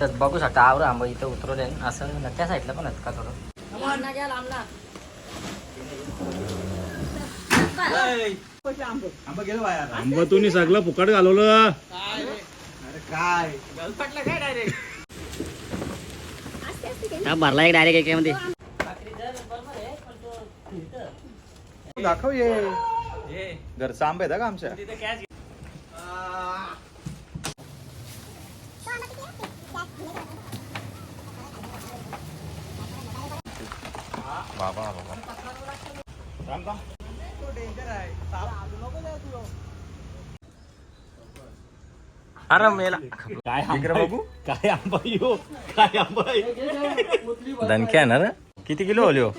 तर बघू शकता आवर आंबा इथं उतरवले असं त्या साईडला पण आहेत का थोडं आंबा तुम्ही सगळं फुकट घालवलं. त्या भरला एक डायरेक्ट एकेमध्ये दाखव ये. घरचा आंबा आहे का आमच्या? बाबा बाबा अरे मेला काय आंबा बघू काय आंबा यो काय आंबा दणक्या ना रे किती किलो ओली हो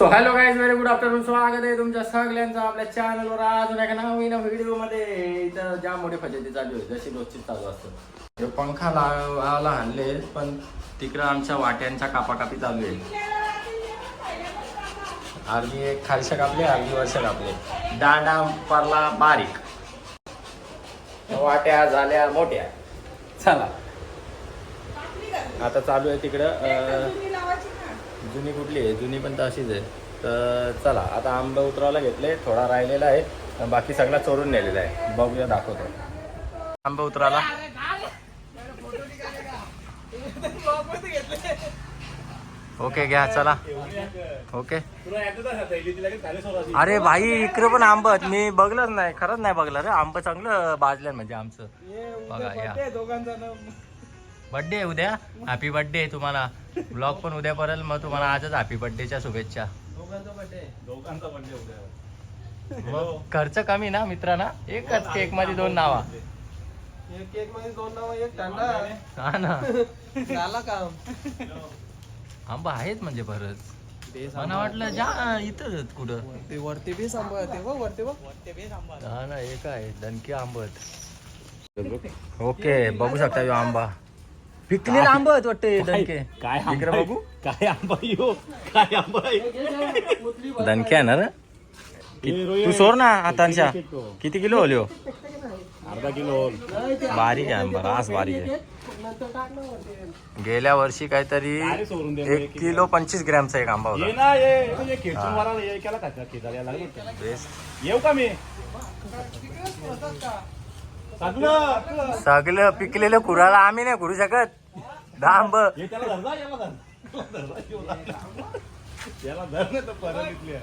so hello guys very good afternoon स्वागत आहे तुमच्या सगळ्यांचं आपल्या चॅनलवर अजून एका नवीन व्हिडिओमध्ये. इथं जाम मोठी फजिती चालू आहे जशी रोजची चालू असतं. पंखा लावायला आणले पण तिकडं आमच्या वाट्यांच्या कापाकापी चालू आहे. अर्धी एक खालशा कापले अर्धी वर्ष कापले. दांडा पडला बारीक. वाट्या झाल्या मोठ्या. चला. आता चालू आहे तिकडं अं, जुनी कुठली आहे? जुनी पण तशीच आहे. तर चला आता आंबा उतरावला घेतले थोडा राहिलेला आहे. बाकी सगळा चोरून नेलेला आहे. बघूया दाखवतो. आंबा उतराला ओके घ्या चला. ओके. अरे भाई इकडे पण आंबट मी बघलंच नाही. खरंच नाही बघलं रे. आंब चांगलं भाजलं म्हणजे आमचं. बघा या. बर्थडे उद्या. हॅपी बर्थडे तुम्हाला. ब्लॉग पण उद्या पडेल मग तुम्हाला आजच हॅपी बर्थडेच्या शुभेच्छा. दोघांचा बर्थडे उद्या. मग खर्च कमी ना मित्रांना? एकच केकमध्ये दोन नावा. एक केकमध्ये दोन नाव एक थंडा हा ना. झाला काम. आंबा आहेत म्हणजे बरंच. मला वाटलं जा इथं कुठं? ते वरती बी सांभाळ ते बघ वरती बघ. वरती बी सांभाळ. हा ना हे काय दणकी आंबट. ओके बघू शकता आंबा. पिकलेला आंबट वाटते दणके काय? आंबा बघू. काय आंबा यो? काय आंबा? दणके आहे ना रे. कि- तू सोर ना हातांच्या किती किलो ओल्यो अर्धा किलो बारीक आहे आंबा रास बारीक आहे. गेल्या वर्षी काहीतरी अरे सोडून दे एक किलो. पंचवीस ग्रॅमचा एक आंबा ये होता ना ये. ये खेचून मारा ये केला का खेचायला यायला लागलं होतं. बेस्ट येऊ का मी? सगळं सगळं पिकलेलं कुराला आम्ही नाही करू शकत. हे त्याला याला याला धर. नाही तर परत इथल्या.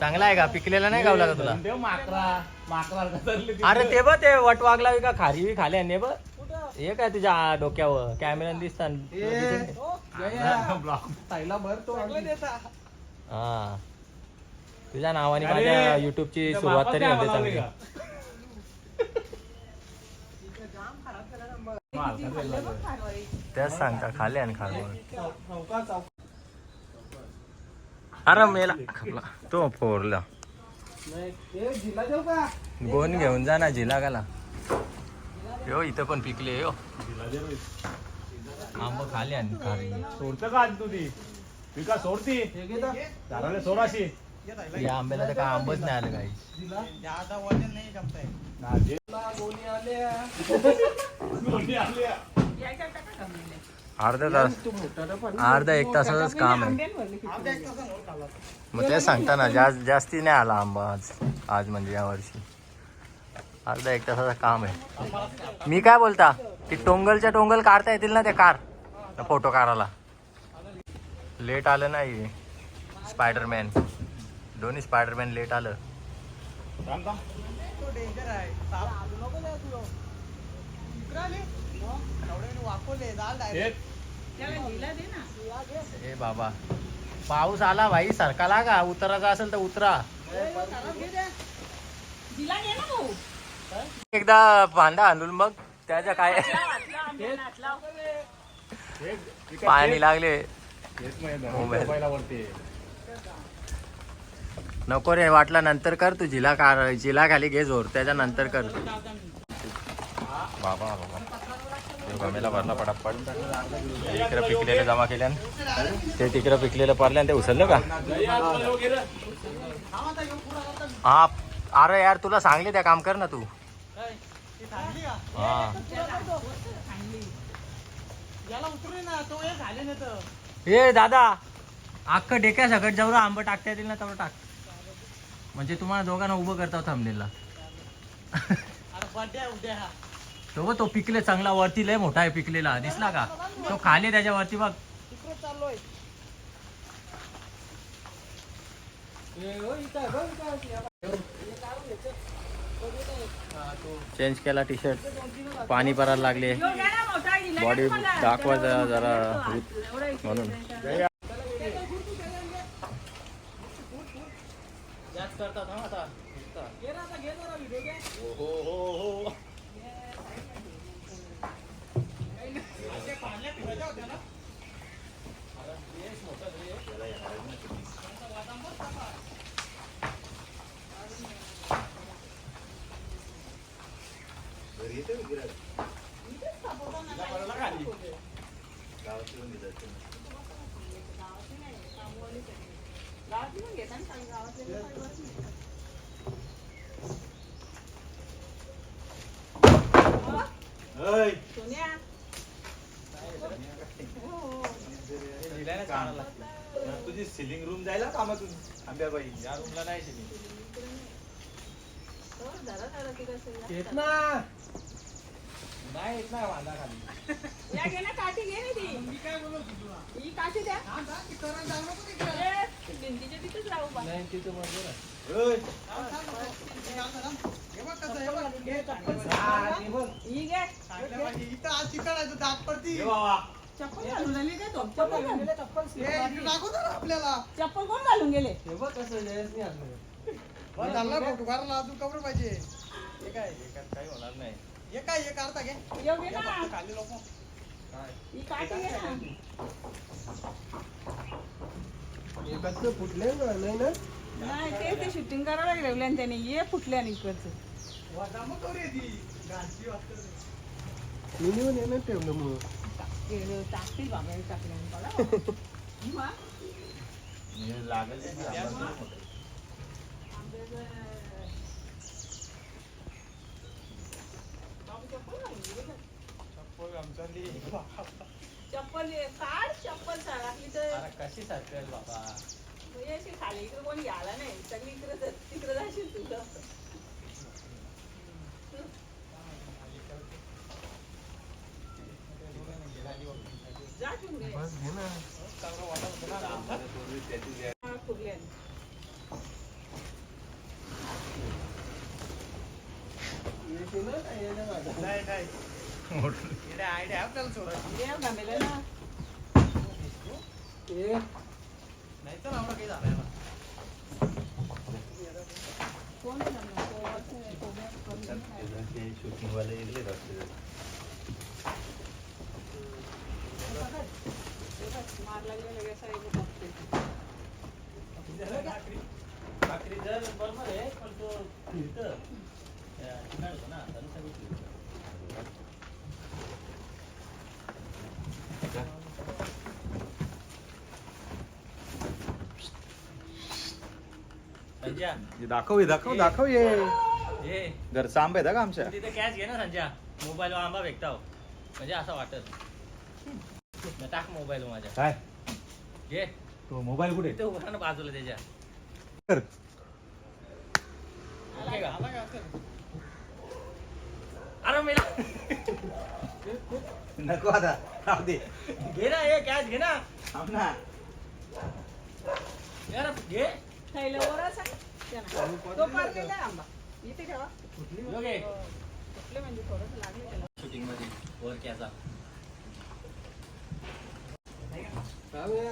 चांगला आहे का? पिकलेला नाही गावला का तुला? धरून ठेव माकरा माकरा धरले तिथे. अरे ते बघ ते वट वागला का खारी खाली आणि बघ. हे काय तुझ्या डोक्यावर? कॅमेऱ्याने दिसतात ब्लॉक. साईला भर तो हा. तुझ्या नावाने अरे, माझ्या युट्यूबची त्या सुरुवात तरी बापाचं होते चांगली. लागलं. त्याच सांगता खाले आणि खाल. अरे मेला खपला तो फोरला. जिल्हा देऊ का गोन घेऊन जा ना झिला गाला. यो इथं पण पिकले यो. आंब खाले आणि खाली. सोडतं का तू ती ती का सोडती. दाराला सोडाशी या आंब्याला तर काय आंबच नाही आलं काही. जिल्हा ना, जे- गोणी आल्या कोणी आल्या? अर्धा तास अर्धा एक तासाचंच काम आहे. मग ते सांगता ना जास्त जास्ती नाही आला आंबा आज. आज म्हणजे या वर्षी. अर्धा एक तासाचं काम आहे. मी काय बोलता? ती टोंगलच्या टोंगल काढता येतील ना त्या कार? फोटो काढायला. लेट आलं नाही स्पायडरमॅन. दोन्ही स्पायडरमॅन लेट आलं. आहे. हे बाबा. पाऊस आला भाई सरकाला का उतरायचा असेल तर उतरा. एकदा भांडा आणून मग त्याच्या काय पाणी लागले. नको रे वाटला नंतर कर तू. जिला जिला खाली घे जोर. त्याच्या नंतर कर. बाबा बाबा. गमेला भरला पटापट. तिकडे पिकलेले जमा केल्यान ते तिकडे पिकलेलं पारल्यान ते उचललं का? हा अरे यार तुला सांगले त्या काम कर ना तू. हा. हे ए दादा अख्खं डेक्या सगळं जेवढं आंबं टाकता येतील ना तेवढं टाक. म्हणजे तुम्हाला दोघांना उभं करता थांबलेला. तो बघ, तो पिकले चांगला वरती लय मोठा आहे पिकलेला. दिसला का? तो खाली त्याच्यावरती बघ. चेंज केला टी शर्ट पाणी परायला लागले. बॉडी दाखवा जरा जरा म्हणून. जास्त करतात हा आता घे ना आता घे जरा व्हिडिओ घे हो हो हो ते पाण्यात फिरायच्या होत्या ना ऐ, दिलाय ना चांगला तुझी सिलिंग रूम जायला कामातून आंब्याबाई या रूमला नाही सिलिंग येत ना नाही येत ना वांदा खाली. या घे ना काठी घे ना ती. मी काय बोलत तुला? ही काठी द्या. भिंतीच्या तिथेच राहू बा. ऐ, थांब, इथं आज चिकटायचं दात पडती. चप्पल घालून राहिली काय तो? चप्पल घालून आपल्याला. चप्पल कोण घालून गेले? बस झालं फोटो काढला अजून कवर पाहिजे. हे काय हे काय- काही होणार नाही. हे काय हे काढता घे. घे ना. खाली लोक ही काठी घे ना. नाही ते ते शूटिंग करायला गेले आणि त्याने. ये फुटले आणि इकडचं. मिनिमम येणार ती घालची टाकतील बाबा मग, लागेल चप्पल चप्पल चप्पल काढ चप्पल साडकली तर कशी सारखेल बाबा अशी खाली इकडे कोणी घ्यायला नाही सगळी इकडे जा- तिकडे जाशील तुझं जा घेऊन घे. हा, फुगले आणि. नाही नाही आयडिया आहे आपल्याला सोडायची ये घामेलं ना नाही तर आम्हाला काही झालंय ना कोण सांगणार? कोणाचं- कोणाचं करून नाही. शूटिंगवाले येले रस्ते हे बघ, मारला गेला की असा एक बघते. भाकरी जर बरोबर आहे पण तो फिरतं. ना सगळं फिरतं. दाखव हे, दाखव दाखव ये. घरचा आंबा आहे का आमच्या? तिथे कॅश घे ना संजय मोबाईल आंबा भेटताव म्हणजे असं वाटत. टाक मोबाईल माझ्या. काय? घे तो मोबाईल कुठे? तिथे उभा ना बाजूला त्याच्या कर. ओके का? अरे मेला नको आता. राहू दे. घे ना हे कॅश घे ना. थांब ना. यार घे. तो आंबा. इथे ठेवा. लो घे फुटले म्हणजे थोडंसं लागले त्याला. शूटिंगमध्ये वर कॅचा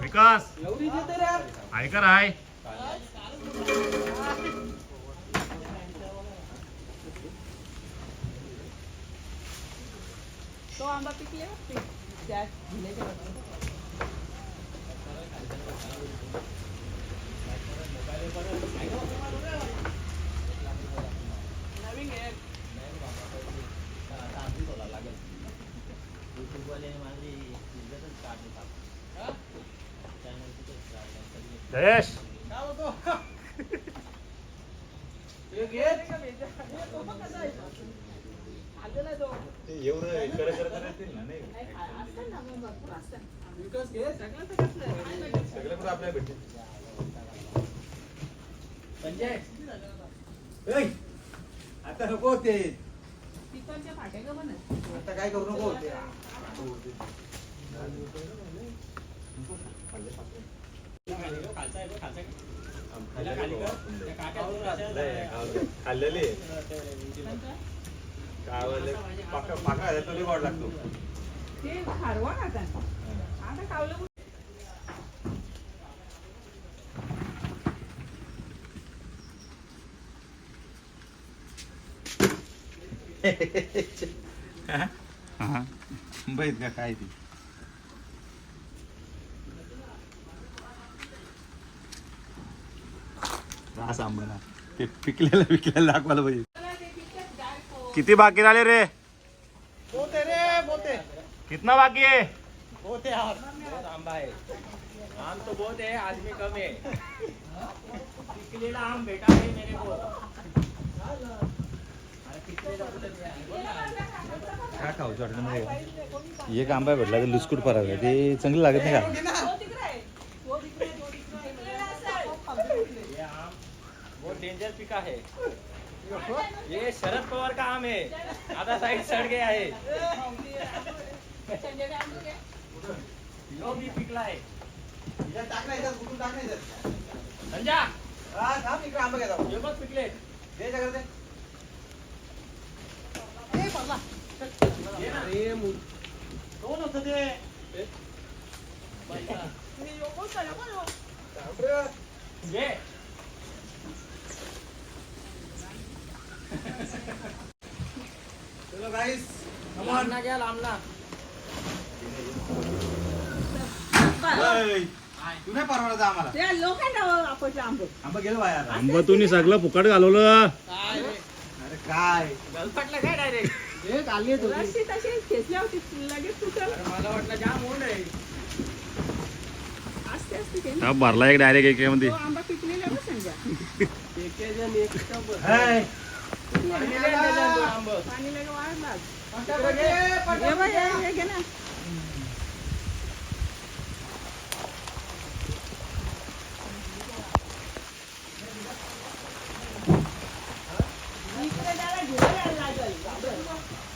विकास. रे. ऐका राय तो आंबा पिकले. त्या झुल्याच्या वरती. नवीन आहे. जयेश काय होतो एक घे. आलेला तो. एवढं इकडे करत राहतील ना नाही नाही, खा- असतं ना मग भरपूर असतं. विकास घे सगळं तर कसलं? सगळं पण आपल्याला भेटते संजय जयेश आता नको ते का म्हणे? आता काय करू नको ते खाल्लेले पाका पाका गोड लागतो ते खारवा आता आता कावलं का काय ती? रास आंबा ते पिकलेलं पिकलेलं दाखवायला पाहिजे. किती बाकी राहिले रे? पोते रे पोते कितना बाकी आहे? आंबा है आम तो बहुत है आदमी कम है पिकलेला आम बेटा है मेरे को काय वाटतं म्हणजे एक आंबा भेटला लुसकूट पराग ते चांगलं लागत नाही का तो तिकडे आहे. तो तिकडे आहे, तो तिकडे आहे. खूप खालचं पिकलंय. ये आम डेंजर पिका है ये शरद पवार का आम है आधा साइड सड़ गया है संजय काय म्हणतो ते? भी पिकला है ये कोण होत चला हो. तू नाही आम्हाला. त्या लोकांना आंब आंबा गेलो बाहेर आंबा तुम्ही सगळं फुकट घालवलं. अरे काय? गलपटलं काय डायरेक्ट रस्सी तशी खेचल्या होती लगेच तुटल मला वाटलं जाम ऊन आहे. असते असते ते. ना. हा भरला एक डायरेक्ट एकेमध्ये. तो आंबा पिकलेला ना लागेल.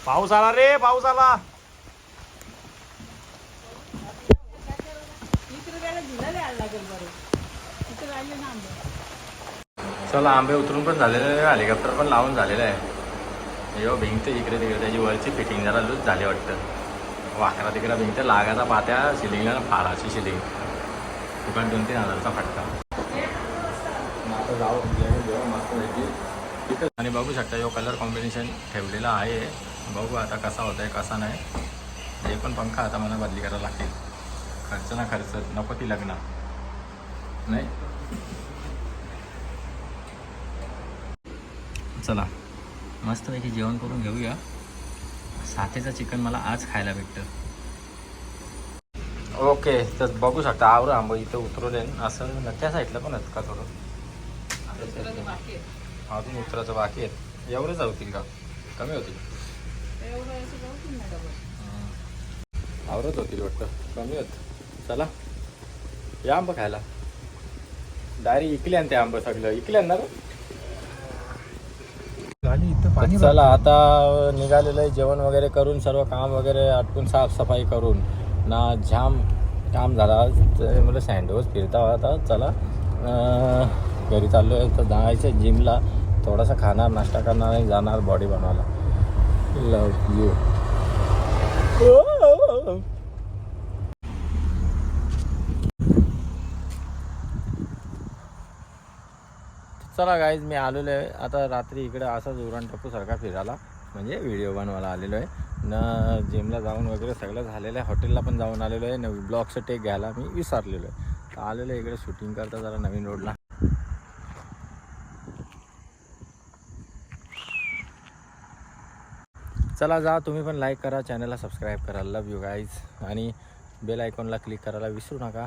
पाऊस आला रे पाऊस आला इकडे त्याला झुला द्यायला लागेल बरं इकडे राहिले ना आंबे चला आंबे उतरून पण झालेले आहे हेलिकॉप्टर पण लावून झालेलं आहे. यो भिंत इकडे तिकडे त्याची वरची फिटिंग जरा लूज झाली वाटतं. वाकडा तिकडे भिंत लागायचा पात्या सिलिंगला फाराची सिलिंग दुकान दोन तीन हजारचा फटका. मग आणि बघू शकता यो कलर कॉम्बिनेशन ठेवलेला आहे. बघू आता कसा होत आहे कसा नाही. हे पण पंखा आता मला बदली करायला लागतील. खर्च ना खर्च नको ती लग्न. नाही? चला. मस्तपैकी जेवण करून घेऊया. साथेचं चिकन मला आज खायला भेटतं. ओके तर बघू शकता आवर आंबो इथं उतरवले. असं न- त्या साईडला पण आहेत का थोडं. अजून उतरायचं बाकी आहेत. एवढेच होतील का? कमी होतील. आवरत होतील वाटतं. कमी होत. चला. या आंबा खायला. डायरेक्ट इकल्यान ते आंबं सगळं. इकल्यान ना रे? तर चला आता निघालेलं आहे जेवण वगैरे करून सर्व काम वगैरे आटपून साफसफाई करून. ना जाम काम झाला. मला सँडविच फिरता आता चला. घरी चाललो आहे तर जायचं जिमला. थोडासा खाणार नाश्ता करणार आणि जाणार बॉडी बनवायला. लव यू चला गाईज मी आलेलो आहे. आता रात्री इकडं असाच उरण टप्पूसारखा फिरायला. म्हणजे व्हिडिओ बनवायला आलेलो आहे. न जिमला जाऊन वगैरे सगळं झालेलं आहे. हॉटेलला पण जाऊन आलेलो आहे. न ब्लॉगचं टेक घ्यायला मी विसरलेलो आहे. तर आलेलो आहे इकडे शूटिंग करता जरा नवीन रोडला चला जा तुम्ही पण लाईक करा चॅनलला सबस्क्राईब करा. लव यू गाईज आणि बेल आयकॉनला क्लिक करायला विसरू नका.